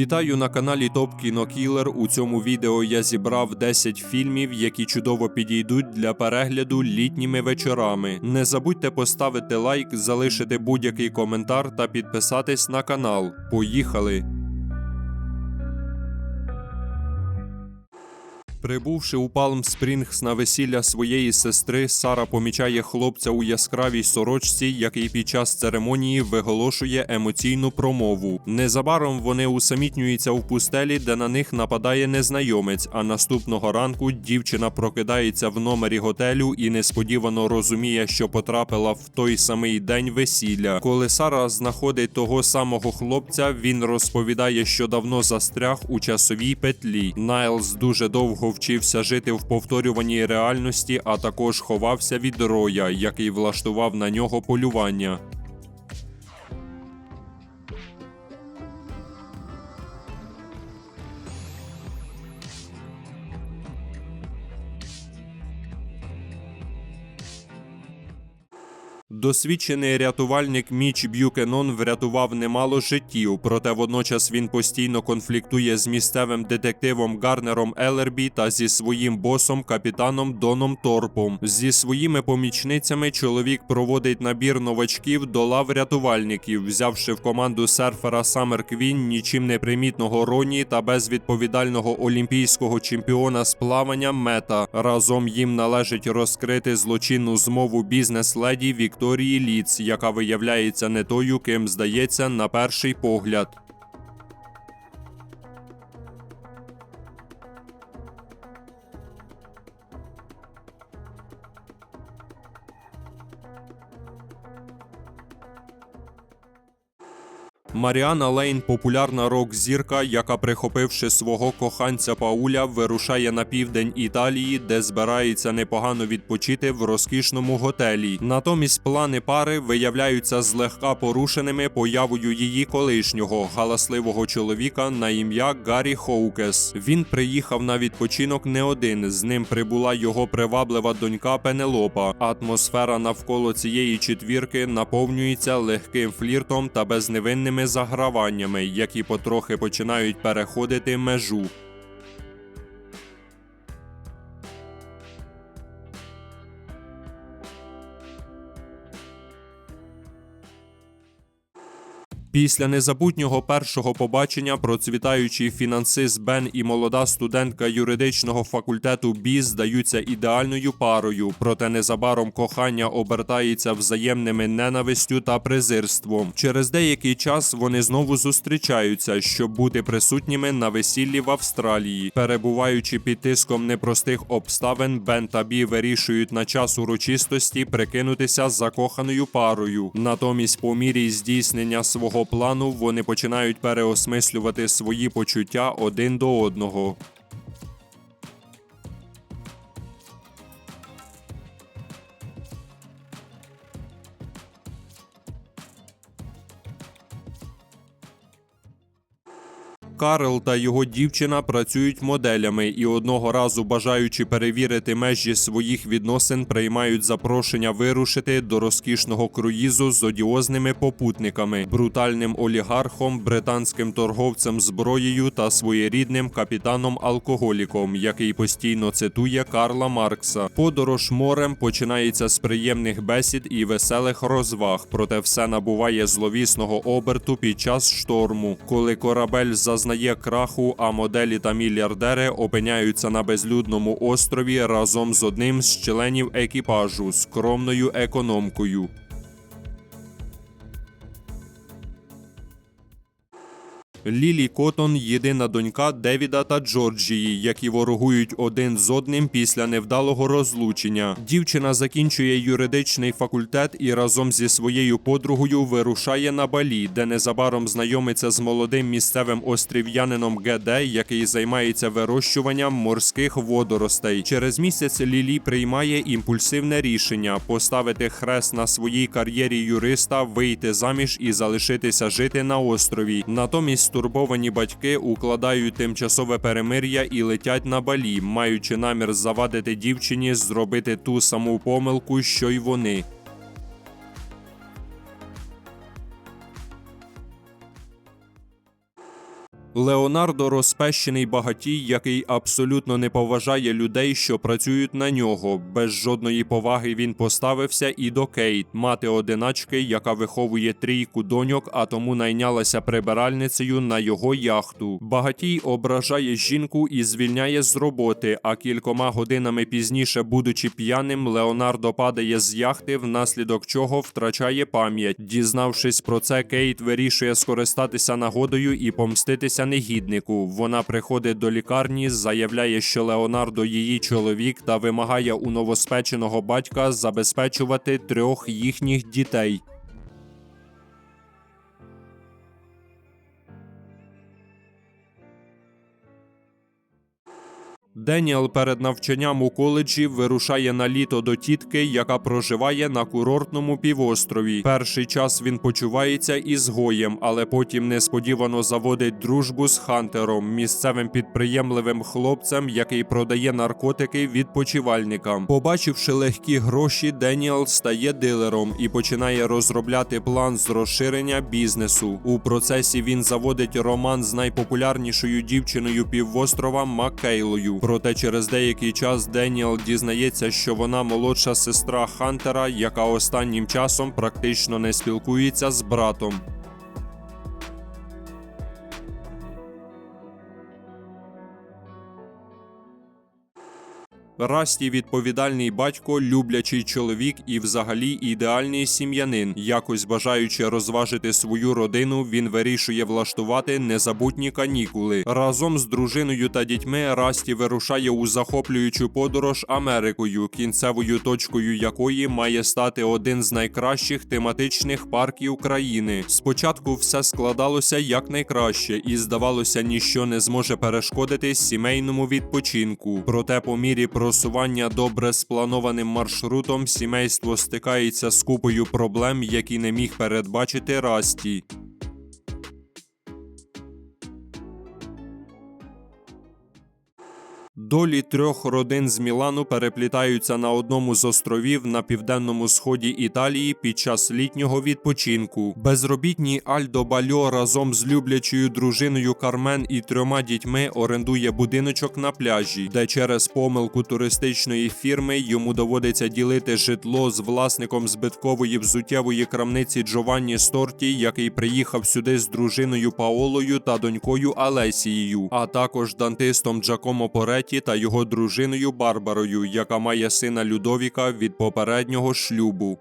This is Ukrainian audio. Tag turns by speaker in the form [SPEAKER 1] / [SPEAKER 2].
[SPEAKER 1] Вітаю на каналі Топ Кінокілер. У цьому відео я зібрав 10 фільмів, які чудово підійдуть для перегляду літніми вечорами. Не забудьте поставити лайк, залишити будь-який коментар та підписатись на канал. Поїхали! Прибувши у Палм Спрінгс на весілля своєї сестри, Сара помічає хлопця у яскравій сорочці, який під час церемонії виголошує емоційну промову. Незабаром вони усамітнюються в пустелі, де на них нападає незнайомець. А наступного ранку дівчина прокидається в номері готелю і несподівано розуміє, що потрапила в той самий день весілля. Коли Сара знаходить того самого хлопця, він розповідає, що давно застряг у часовій петлі. Найлз дуже довго вчився жити в повторюваній реальності, а також ховався від роя, який влаштував на нього полювання. Досвідчений рятувальник Міч Б'юкенон врятував немало життів, проте водночас він постійно конфліктує з місцевим детективом Гарнером Елербі та зі своїм босом капітаном Доном Торпом. Зі своїми помічницями чоловік проводить набір новачків до лав рятувальників, взявши в команду серфера Саммер Квін нічим не примітного Роні та безвідповідального олімпійського чемпіона з плавання Мета. Разом їм належить розкрити злочинну змову бізнес-леді Вікторії Ліц, яка виявляється не тою, ким здається на перший погляд. Маріана Лейн популярна рок-зірка, яка, прихопивши свого коханця Пауля, вирушає на південь Італії, де збирається непогано відпочити в розкішному готелі. Натомість плани пари виявляються злегка порушеними появою її колишнього галасливого чоловіка на ім'я Гаррі Хоукес. Він приїхав на відпочинок не один. З ним прибула його приваблива донька Пенелопа. Атмосфера навколо цієї четвірки наповнюється легким фліртом та безневинними заграваннями, які потрохи починають переходити межу. Після незабутнього першого побачення процвітаючий фінансист Бен і молода студентка юридичного факультету Бі здаються ідеальною парою, проте незабаром кохання обертається взаємними ненавистю та презирством. Через деякий час вони знову зустрічаються, щоб бути присутніми на весіллі в Австралії. Перебуваючи під тиском непростих обставин, Бен та Бі вирішують на час урочистості прикинутися закоханою парою. Натомість, по мірі здійснення свого плану, вони починають переосмислювати свої почуття один до одного. Карл та його дівчина працюють моделями і одного разу, бажаючи перевірити межі своїх відносин, приймають запрошення вирушити до розкішного круїзу з одіозними попутниками, брутальним олігархом, британським торговцем зброєю та своєрідним капітаном-алкоголіком, який постійно цитує Карла Маркса. Подорож морем починається з приємних бесід і веселих розваг, проте все набуває зловісного оберту під час шторму, коли корабель зазнає краху, а моделі та мільярдери опиняються на безлюдному острові разом з одним з членів екіпажу скромною економкою. Лілі Котон єдина донька Девіда та Джорджії, які ворогують один з одним після невдалого розлучення. Дівчина закінчує юридичний факультет і разом зі своєю подругою вирушає на балі, де незабаром знайомиться з молодим місцевим острів'янином Геде, який займається вирощуванням морських водоростей. Через місяць Лілі приймає імпульсивне рішення поставити хрест на своїй кар'єрі юриста, вийти заміж і залишитися жити на острові. Натомість стурбовані батьки укладають тимчасове перемир'я і летять на балі, маючи намір завадити дівчині зробити ту саму помилку, що й вони. Леонардо розпещений багатій, який абсолютно не поважає людей, що працюють на нього. Без жодної поваги він поставився і до Кейт, мати одиначки, яка виховує трійку доньок, а тому найнялася прибиральницею на його яхту. Багатій ображає жінку і звільняє з роботи. А кількома годинами пізніше, будучи п'яним, Леонардо падає з яхти, внаслідок чого втрачає пам'ять. Дізнавшись про це, Кейт вирішує скористатися нагодою і помститися негіднику. Вона приходить до лікарні, заявляє, що Леонардо її чоловік та вимагає у новоспеченого батька забезпечувати трьох їхніх дітей. Деніел перед навчанням у коледжі вирушає на літо до тітки, яка проживає на курортному півострові. Перший час він почувається ізгоєм, але потім несподівано заводить дружбу з Хантером, місцевим підприємливим хлопцем, який продає наркотики відпочивальникам. Побачивши легкі гроші, Деніел стає дилером і починає розробляти план з розширення бізнесу. У процесі він заводить роман з найпопулярнішою дівчиною півострова Маккейлою. Проте через деякий час Деніел дізнається, що вона молодша сестра Хантера, яка останнім часом практично не спілкується з братом. Расті відповідальний батько, люблячий чоловік і взагалі ідеальний сім'янин. Якось бажаючи розважити свою родину, він вирішує влаштувати незабутні канікули. Разом з дружиною та дітьми Расті вирушає у захоплюючу подорож Америкою, кінцевою точкою якої має стати один з найкращих тематичних парків країни. Спочатку все складалося якнайкраще, і здавалося, ніщо не зможе перешкодити сімейному відпочинку. Проте, по мірі просування добре спланованим маршрутом, сімейство стикається з купою проблем, які не міг передбачити Расті. Долі трьох родин з Мілану переплітаються на одному з островів на південному сході Італії під час літнього відпочинку. Безробітній Альдо Бальо разом з люблячою дружиною Кармен і трьома дітьми орендує будиночок на пляжі, де через помилку туристичної фірми йому доводиться ділити житло з власником збиткової взуттєвої крамниці Джованні Сторті, який приїхав сюди з дружиною Паолою та донькою Алесією, а також дантистом Джакомо Поретті та його дружиною Барбарою, яка має сина Людовіка від попереднього шлюбу.